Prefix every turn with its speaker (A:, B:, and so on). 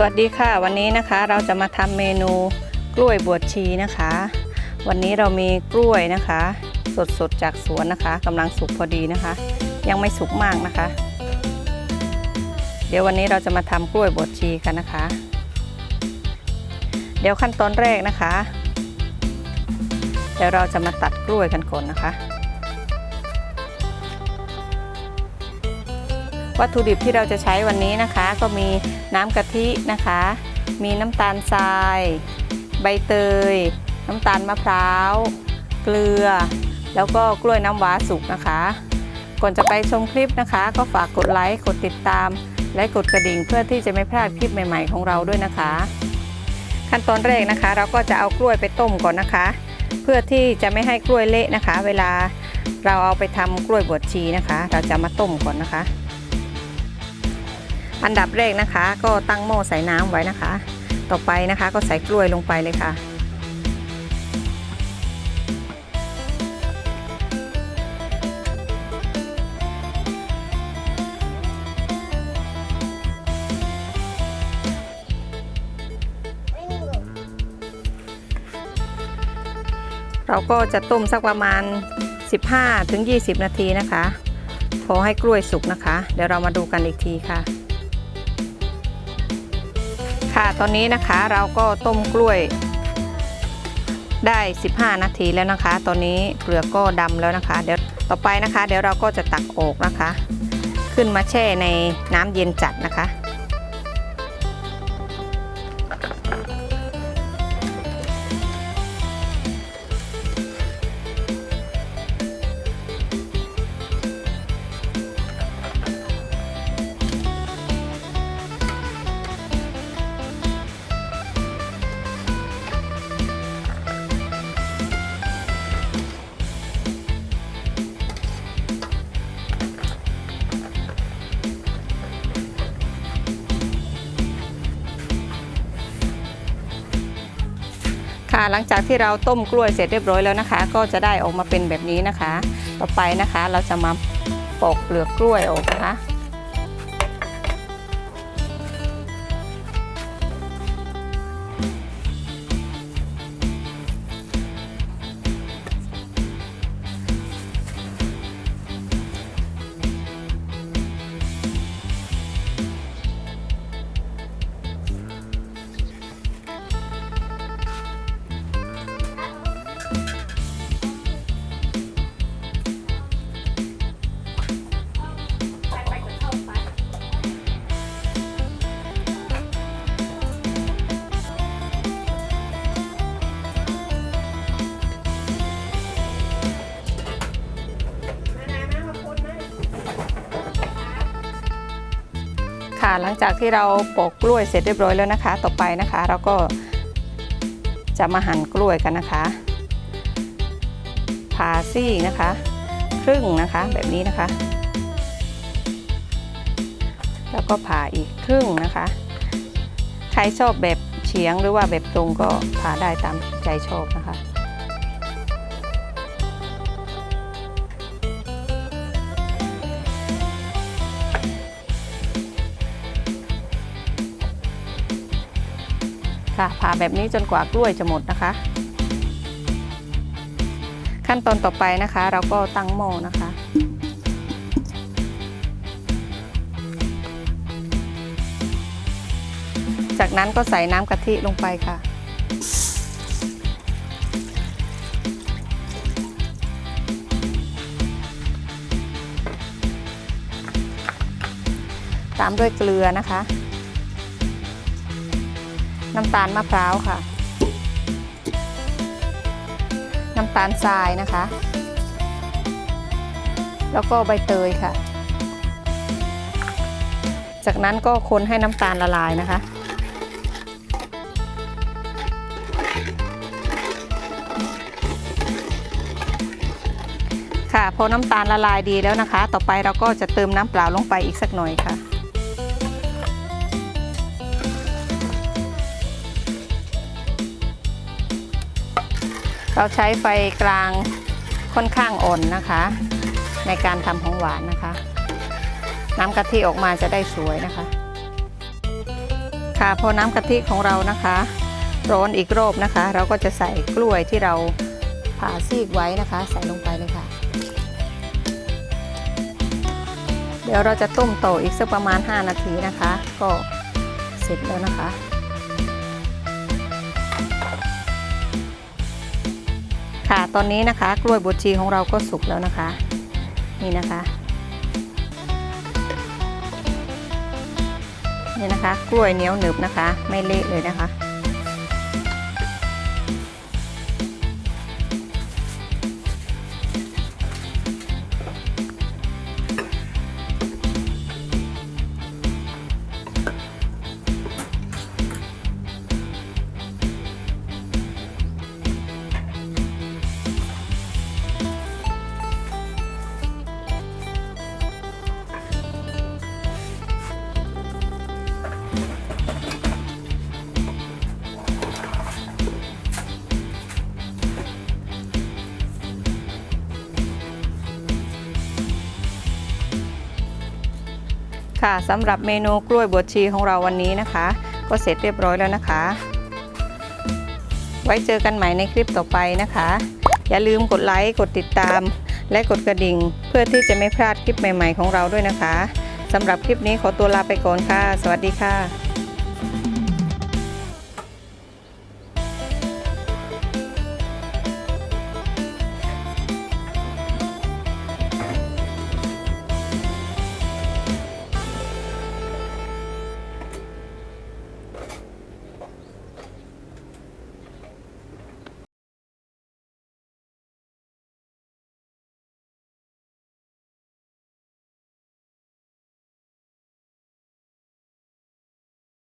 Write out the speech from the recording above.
A: สวัสดีค่ะวันนี้นะคะเราจะมาทำเมนูกล้วยบวชชีนะคะ วันนี้เรามีกล้วยนะคะ สดๆจากสวนนะคะกำลังสุกพอดีนะคะ ยังไม่สุกมากนะคะ เดี๋ยววันนี้เราจะมาทำกล้วยบวชชีกันนะคะ เดี๋ยวขั้นตอนแรกนะคะ เดี๋ยวเราจะมาตัดกล้วยกันก่อนนะคะ วัตถุดิบที่เราจะใช้วันนี้นะคะ ก็มีน้ำกะทินะคะ มีน้ำตาลทราย ใบเตย น้ำตาลมะพร้าว เกลือ แล้วก็กล้วยน้ำว้าสุกนะคะ ก่อนจะไปชมคลิปนะคะ ก็ฝากกดไลค์กดติดตาม และกดกระดิ่งเพื่อที่จะไม่พลาดคลิปใหม่ ๆ ของเราด้วยนะคะ ขั้นตอนแรกนะคะ เราก็จะเอากล้วยไปต้มก่อนนะคะ เพื่อที่จะไม่ให้กล้วยเละนะคะ เวลาเราเอาไปทำกล้วยบวชชีนะคะ เราจะมาต้มก่อนนะคะ อันดับแรกนะคะ ก็ตั้งหม้อใส่น้ำไว้นะคะ ต่อไปนะคะก็ใส่กล้วยลงไปเลยค่ะ เราก็จะต้มสักประมาณ 15-20 นาทีนะคะ พอให้กล้วยสุกนะคะ เดี๋ยวเรามาดูกันอีกทีค่ะ ค่ะ ตอนนี้นะคะเราก็ต้มกล้วยได้ 15 นาทีแล้วนะคะ ตอนนี้เปลือกก็ดำแล้วนะคะ เดี๋ยวต่อไปนะคะ เดี๋ยวเราก็จะตักออกนะคะ ขึ้นมาแช่ในน้ำเย็นจัดนะคะ ค่ะ หลังจากที่เราต้มกล้วยเสร็จเรียบร้อยแล้วนะคะ ก็จะได้ออกมาเป็นแบบนี้นะคะ ต่อไปนะคะเราจะมาปอกเปลือกกล้วยออกนะคะ ค่ะ หลังจากที่เราปอกกล้วยเสร็จเรียบร้อยแล้วนะคะ ต่อไปนะคะ เราก็จะมาหั่นกล้วยกันนะคะผ่าซี่นะคะ ครึ่งนะคะแบบนี้นะคะ แล้วก็ผ่าอีกครึ่งนะคะ ใครชอบแบบเฉียงหรือว่าแบบตรงก็ผ่าได้ตามใจชอบนะคะ ค่ะ ผ่าแบบนี้จนกว่ากล้วยจะหมดนะคะ ขั้นตอนต่อไปนะคะ เราก็ตั้งหม้อนะคะ จากนั้นก็ใส่น้ำกะทิลงไปค่ะตามด้วยเกลือนะคะ น้ำตาลมะพร้าวค่ะ น้ำตาลทรายนะคะ แล้วก็ใบเตยค่ะ จากนั้นก็คนให้น้ำตาลละลายนะคะค่ะพอน้ำตาลละลายดีแล้วนะคะ ต่อไปเราก็จะเติมน้ำเปล่าลงไปอีกสักหน่อยค่ะ เราใช้ไฟกลางค่อนข้างอ่อนนะคะ ในการทำของหวานนะคะ น้ำกะทิออกมาจะได้สวยนะคะ ค่ะพอน้ำกะทิของเรานะคะ ร้อนอีกรอบนะคะ เราก็จะใส่กล้วยที่เราผ่าซีกไว้นะคะ ใส่ลงไปเลยค่ะ เดี๋ยวเราจะต้มต่ออีกสักประมาณ 5 นาทีนะคะ ก็เสร็จแล้วนะคะ ตอนนี้นะคะ กล้วยบวชชีของเราก็สุกแล้วนะคะ นี่นะคะ นี่นะคะ กล้วยเหนียวหนึบนะคะ ไม่เละเลยนะคะ ค่ะสำหรับเมนูกล้วยบวชชีของเราวันนี้นะคะ ก็เสร็จเรียบร้อยแล้วนะคะ ไว้เจอกันใหม่ในคลิปต่อไปนะคะ อย่าลืมกดไลค์กดติดตาม และกดกระดิ่ง เพื่อที่จะไม่พลาดคลิปใหม่ ๆ ของเราด้วยนะคะสำหรับคลิปนี้ขอตัวลาไปก่อนค่ะ สวัสดีค่ะ